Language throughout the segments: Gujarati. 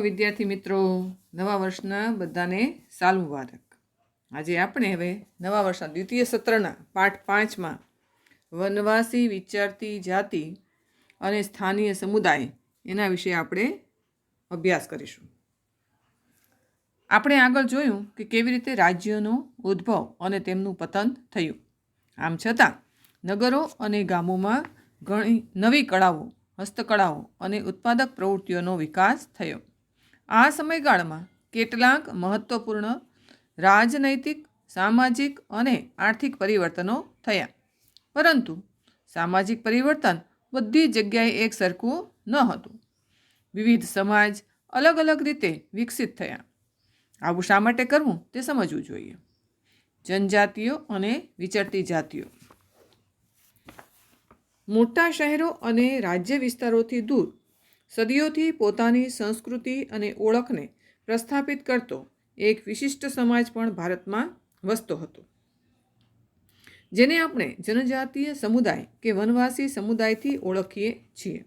વિદ્યાર્થી મિત્રો નવા વર્ષના બધાને સાલ મુબારક. આજે આપણે હવે નવા વર્ષના દ્વિતીય સત્રના પાઠ પાંચમાં વનવાસી વિચારતી જાતિ અને સ્થાનીય સમુદાય એના વિશે આપણે અભ્યાસ કરીશું. આપણે આગળ જોયું કે કેવી રીતે રાજ્યનો ઉદ્ભવ અને તેમનું પતન થયું. આમ છતાં, નગરો અને ગામોમાં ઘણી નવી કળાઓ, હસ્તકળાઓ અને ઉત્પાદક પ્રવૃત્તિઓનો વિકાસ થયો. આ સમયગાળામાં કેટલાક મહત્ત્વપૂર્ણ રાજનૈતિક, સામાજિક અને આર્થિક પરિવર્તનો થયા. પરંતુ સામાજિક પરિવર્તન બધી જગ્યાએ એક સરખું ન હતું. વિવિધ સમાજ અલગ અલગ રીતે વિકસિત થયા. આવું શા માટે કરવું તે સમજવું જોઈએ. જનજાતિઓ અને વિચરતી જાતિઓ. મોટા શહેરો અને રાજ્ય વિસ્તારોથી દૂર સદીઓથી પોતાની સંસ્કૃતિ અને ઓળખને પ્રસ્થાપિત કરતો એક વિશિષ્ટ સમાજ પણ ભારતમાં વસતો હતો. જેને આપણે જનજાતીય સમુદાય કે વનવાસી સમુદાયથી ઓળખીએ છીએ.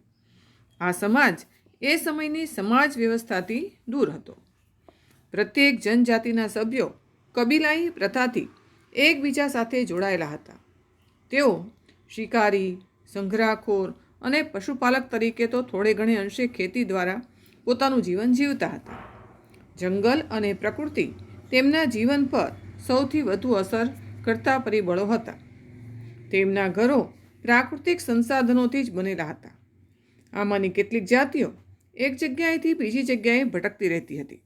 આ સમાજ એ સમયની સમાજ વ્યવસ્થાથી દૂર હતો. પ્રત્યેક જનજાતિના સભ્યો કબીલાઈ પ્રથાથી એકબીજા સાથે જોડાયેલા હતા. તેઓ શિકારી, સંઘરાખોર અને પશુપાલક તરીકે તો થોડે ઘણે અંશે ખેતી દ્વારા પોતાનું જીવન જીવતા હતા. જંગલ અને પ્રકૃતિ તેમના જીવન પર સૌથી વધુ અસર કરતા પરિબળો હતા. તેમના ઘરો પ્રાકૃતિક સંસાધનોથી જ બનેલા હતા. આમાંની કેટલીક જાતિઓ એક જગ્યાએથી બીજી જગ્યાએ ભટકતી રહેતી હતી.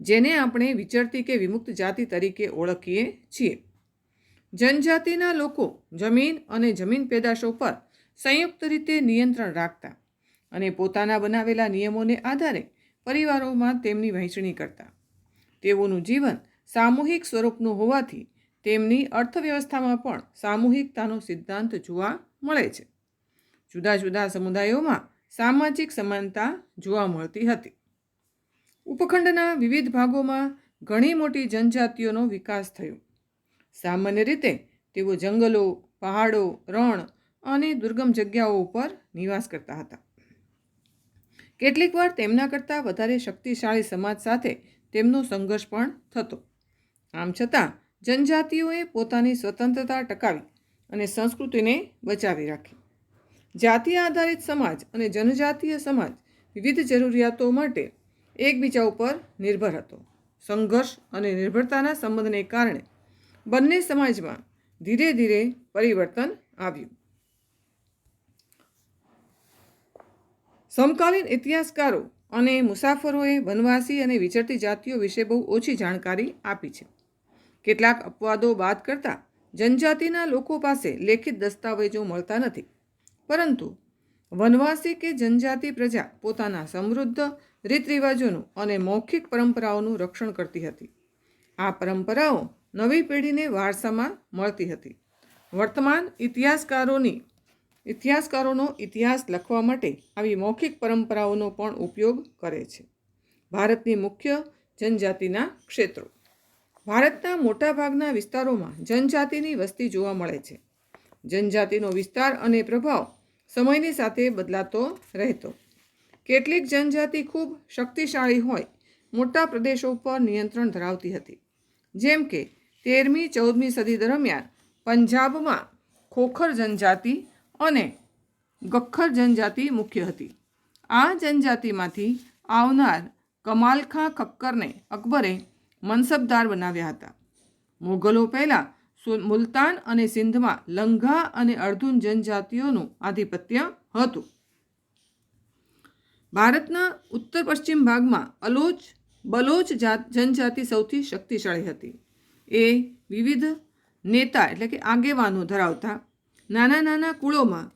જેને આપણે વિચરતી કે વિમુક્ત જાતિ તરીકે ઓળખીએ છીએ. જનજાતિના લોકો જમીન અને જમીન પેદાશો પર સંયુક્ત રીતે નિયંત્રણ રાખતા અને પોતાના બનાવેલા નિયમોને આધારે પરિવારોમાં તેમની વહેંચણી કરતા. તેઓનું જીવન સામૂહિક સ્વરૂપનું હોવાથી તેમની અર્થવ્યવસ્થામાં પણ સામૂહિકતાનો સિદ્ધાંત જોવા મળે છે. જુદા જુદા સમુદાયોમાં સામાજિક સમાનતા જોવા મળતી હતી. ઉપખંડના વિવિધ ભાગોમાં ઘણી મોટી જનજાતિઓનો વિકાસ થયો. સામાન્ય રીતે તેઓ જંગલો, પહાડો, રણ અને દુર્ગમ જગ્યાઓ ઉપર નિવાસ કરતા હતા. કેટલીક વાર તેમના કરતાં વધારે શક્તિશાળી સમાજ સાથે તેમનો સંઘર્ષ પણ થતો. આમ છતાં, જનજાતિઓએ પોતાની સ્વતંત્રતા ટકાવી અને સંસ્કૃતિને બચાવી રાખી. જાતિ આધારિત સમાજ અને જનજાતીય સમાજ વિવિધ જરૂરિયાતો માટે એકબીજા ઉપર નિર્ભર હતો. સંઘર્ષ અને નિર્ભરતાના સંબંધને કારણે બંને સમાજમાં ધીરે ધીરે પરિવર્તન આવ્યું. સમકાલીન ઇતિહાસકારો અને મુસાફરોએ વનવાસી અને વિચરતી જાતિઓ વિશે બહુ ઓછી જાણકારી આપી છે. કેટલાક અપવાદો બાદ કરતાં જનજાતિના લોકો પાસે લેખિત દસ્તાવેજો મળતા નથી. પરંતુ વનવાસી કે જનજાતિ પ્રજા પોતાના સમૃદ્ધ રીત રિવાજોનું અને મૌખિક પરંપરાઓનું રક્ષણ કરતી હતી. આ પરંપરાઓ નવી પેઢીને વારસામાં મળતી હતી. વર્તમાન ઇતિહાસકારોની ઇતિહાસકારોનો ઇતિહાસ લખવા માટે આવી મૌખિક પરંપરાઓનો પણ ઉપયોગ કરે છે. ભારતની મુખ્ય જનજાતિના ક્ષેત્રો. ભારતના મોટાભાગના વિસ્તારોમાં જનજાતિની વસ્તી જોવા મળે છે. જનજાતિનો વિસ્તાર અને પ્રભાવ સમયની સાથે બદલાતો રહેતો. કેટલીક જનજાતિ ખૂબ શક્તિશાળી હોય, મોટા પ્રદેશો પર નિયંત્રણ ધરાવતી હતી. જેમ કે તેરમી ચૌદમી સદી દરમિયાન પંજાબમાં ખોખર જનજાતિ અને ગખ્ખર જનજાતિ મુખ્ય હતી. આ જનજાતિમાંથી આવનાર કમાલખાં ખક્કરને અકબરે મનસબદાર બનાવ્યા હતા. મુગલો પહેલાં મુલતાન અને સિંધમાં લંઘા અને અર્ધુન જનજાતિઓનું આધિપત્ય હતું. ભારતના ઉત્તર પશ્ચિમ ભાગમાં અલોચ, બલોચ જાત, જનજાતિ સૌથી શક્તિશાળી હતી. એ વિવિધ નેતા એટલે કે આગેવાનો ધરાવતા નાના નાના કુળોમાં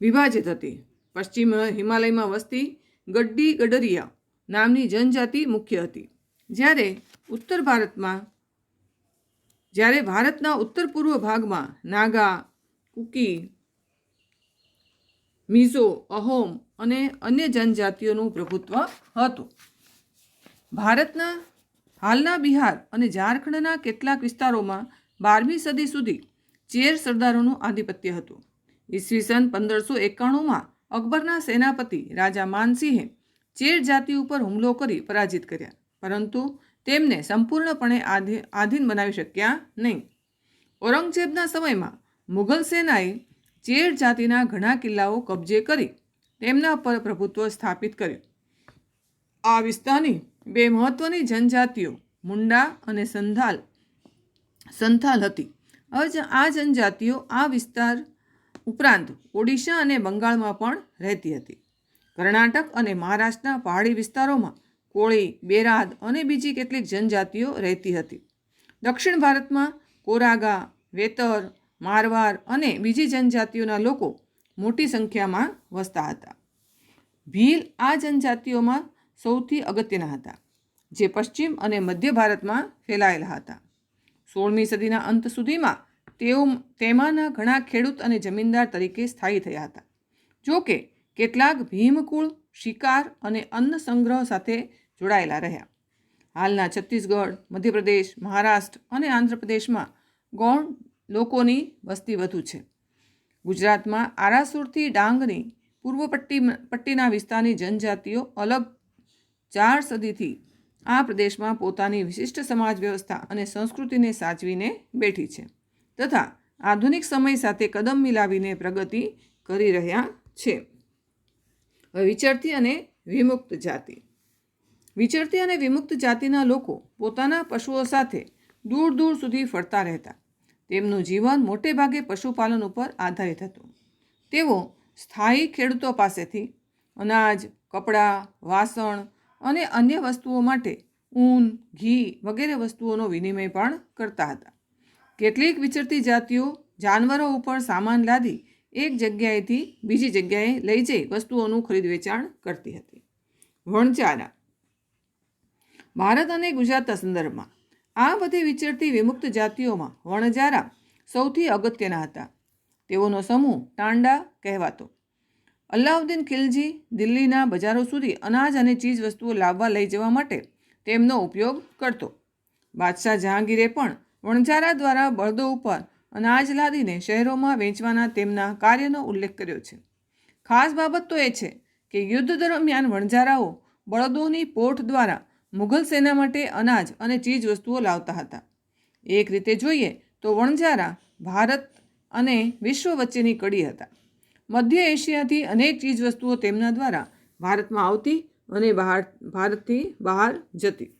વિભાજિત હતી. પશ્ચિમ હિમાલયમાં વસતી ગડ્ડી ગડરિયા નામની જનજાતિ મુખ્ય હતી. જ્યારે ઉત્તર ભારતમાં, જ્યારે ભારતના ઉત્તર પૂર્વ ભાગમાં નાગા, કુકી, મિઝો, અહોમ અને અન્ય જનજાતિઓનું પ્રભુત્વ હતું. ભારતના હાલના બિહાર અને ઝારખંડના કેટલાક વિસ્તારોમાં બારમી સદી સુધી ચેર સરદારોનું આધિપત્ય હતું. ઈસવીસન પંદરસો એકાણુંમાં અકબરના સેનાપતિ રાજા માનસિંહે ચેર જાતિ ઉપર હુમલો કરી પરાજિત કર્યા. પરંતુ તેમને સંપૂર્ણપણે આધિ, આધીન બનાવી શક્યા નહીં. ઔરંગઝેબના સમયમાં મુઘલ સેનાએ ચેર જાતિના ઘણા કિલ્લાઓ કબજે કરી તેમના પર પ્રભુત્વ સ્થાપિત કર્યું. આ વિસ્તારની બે મહત્વની જનજાતિઓ મુંડા અને સંધાલ સંથાલ હતી. આ જનજાતિઓ આ વિસ્તાર ઉપરાંત ઓડિશા અને બંગાળમાં પણ રહેતી હતી. કર્ણાટક અને મહારાષ્ટ્રના પહાડી વિસ્તારોમાં કોળી બેરાદ અને બીજી કેટલીક જનજાતિઓ રહેતી હતી. દક્ષિણ ભારતમાં કોરાગા, વેતર, મારવાર અને બીજી જનજાતિઓના લોકો મોટી સંખ્યામાં વસતા હતા. ભીલ આ જનજાતિઓમાં સૌથી અગત્યના હતા, જે પશ્ચિમ અને મધ્ય ભારતમાં ફેલાયેલા હતા. સોળમી સદીના અંત સુધીમાં તેઓ તેમાંના ઘણા ખેડૂત અને જમીનદાર તરીકે સ્થાયી થયા હતા. જો કે, કેટલાક ભીમકુળ, શિકાર અને અન્ન સંગ્રહ સાથે જોડાયેલા રહ્યા. હાલના છત્તીસગઢ, મધ્યપ્રદેશ, મહારાષ્ટ્ર અને આંધ્રપ્રદેશમાં ગૌણ લોકોની વસ્તી વધુ છે. ગુજરાતમાં આરાસુરથી ડાંગની પૂર્વ પટ્ટી, પટ્ટીના વિસ્તારની જનજાતિઓ અલગ ચાર સદીથી આ પ્રદેશમાં પોતાની વિશિષ્ટ સમાજ વ્યવસ્થા અને સંસ્કૃતિને સાચવીને બેઠી છે તથા આધુનિક સમય સાથે કદમ મિલાવીને પ્રગતિ કરી રહ્યા છે. વિચરતી અને વિમુક્ત જાતિ. વિચરતી અને વિમુક્ત જાતિના લોકો પોતાના પશુઓ સાથે દૂર દૂર સુધી ફરતા રહેતા. તેમનું જીવન મોટે ભાગે પશુપાલન ઉપર આધારિત હતું. તેઓ સ્થાયી ખેડૂતો પાસેથી અનાજ, કપડાં, વાસણ અને અન્ય વસ્તુઓ માટે ઊન, ઘી વગેરે વસ્તુઓનો વિનિમય પણ કરતા હતા. કેટલીક વિચરતી જાતિઓ જાનવરો ઉપર સામાન લાદી એક જગ્યાએથી બીજી જગ્યાએ લઈ જઈ વસ્તુઓનું ખરીદ વેચાણ કરતી હતી. વણચારા ભારત અને ગુજરાતના સંદર્ભમાં આ બધી વિચરતી વિમુક્ત જાતિઓમાં વણજારા સૌથી અગત્યના હતા. તેઓનો સમૂહ ટાંડા કહેવાતો. અલ્લાઉદ્દીન ખિલજી દિલ્હીના બજારો સુધી અનાજ અને ચીજ વસ્તુઓ લાવવા લઈ જવા માટે તેમનો ઉપયોગ કરતો. બાદશાહ જહાંગીરે પણ વણઝારા દ્વારા બળદો ઉપર અનાજ લાદીને શહેરોમાં વેચવાના તેમના કાર્યનો ઉલ્લેખ કર્યો છે. ખાસ બાબત તો એ છે કે યુદ્ધ દરમિયાન વણઝારાઓ બળદોની પોઠ દ્વારા મુઘલ સેના માટે અનાજ અને ચીજ વસ્તુઓ લાવતા હતા. એક રીતે જોઈએ તો વણઝારા ભારત અને વિશ્વ વચ્ચેની કડી હતા. મધ્ય એશિયાથી અનેક ચીજ વસ્તુઓ તેમના દ્વારા ભારતમાં આવતી અને બહાર ભારતથી બહાર જતી.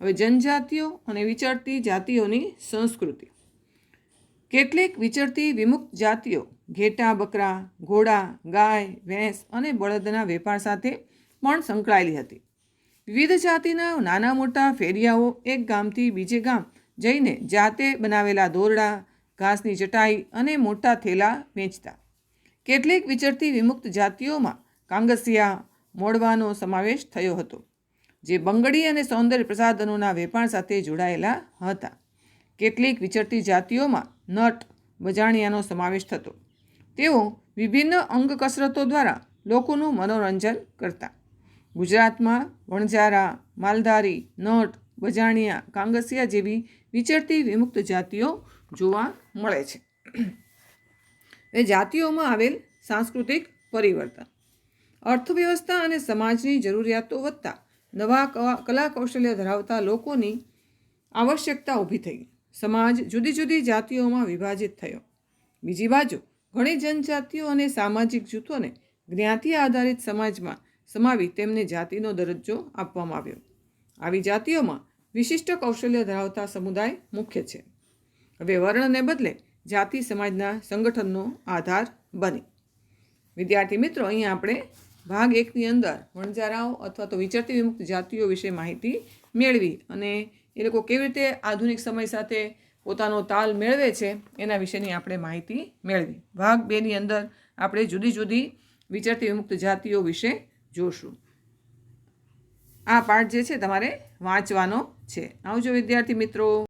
હવે જનજાતિઓ અને વિચરતી જાતિઓની સંસ્કૃતિ. કેટલીક વિચરતી વિમુક્ત જાતિઓ ઘેટા, બકરા, ઘોડા, ગાય, ભેંસ અને બળદના વેપાર સાથે પણ સંકળાયેલી હતી. વિવિધ જાતિના નાના મોટા ફેરિયાઓ એક ગામથી બીજે ગામ જઈને જાતે બનાવેલા દોરડા, ઘાસની ચટાઈ અને મોટા થેલા વેચતા. કેટલીક વિચરતી વિમુક્ત જાતિઓમાં કાંગસિયા મોડવાનો સમાવેશ થયો હતો, જે બંગડી અને સૌંદર્ય પ્રસાધનોના વેપાર સાથે જોડાયેલા હતા. કેટલીક વિચરતી જાતિઓમાં નટ, બજાણિયાનો સમાવેશ થતો. તેઓ વિભિન્ન અંગ કસરતો દ્વારા લોકોનું મનોરંજન કરતા. ગુજરાતમાં વણઝારા, માલધારી, નટ, બજાણિયા, કાંગસિયા જેવી વિચરતી વિમુક્ત જાતિઓ જોવા મળે છે. એ જાતિઓમાં આવેલ સાંસ્કૃતિક પરિવર્તન. અર્થવ્યવસ્થા અને સમાજની જરૂરિયાતો વધતા નવા કલા કૌશલ્ય ધરાવતા લોકોની આવશ્યકતા ઊભી થઈ. સમાજ જુદી જુદી જાતિઓમાં વિભાજિત થયો. બીજી બાજુ, ઘણી જનજાતિઓ અને સામાજિક જૂથોને જ્ઞાતિ આધારિત સમાજમાં સમાવી તેમને જાતિનો દરજ્જો આપવામાં આવ્યો. આવી જાતિઓમાં વિશિષ્ટ કૌશલ્ય ધરાવતા સમુદાય મુખ્ય છે. હવે વર્ણને બદલે જાતિ સમાજના સંગઠનનો આધાર બની. વિદ્યાર્થી મિત્રો, અહીંયા આપણે ભાગ એકની અંદર વણજારાઓ અથવા તો વિચરતી વિમુક્ત જાતિઓ વિશે માહિતી મેળવી અને એ લોકો કેવી રીતે આધુનિક સમય સાથે પોતાનો તાલ મેળવે છે એના વિશેની આપણે માહિતી મેળવી. ભાગ બેની અંદર આપણે જુદી જુદી વિચરતી વિમુક્ત જાતિઓ વિશે જોશું. આ પાઠ જે છે, તમારે વાંચવાનો છે. આવજો વિદ્યાર્થી મિત્રો.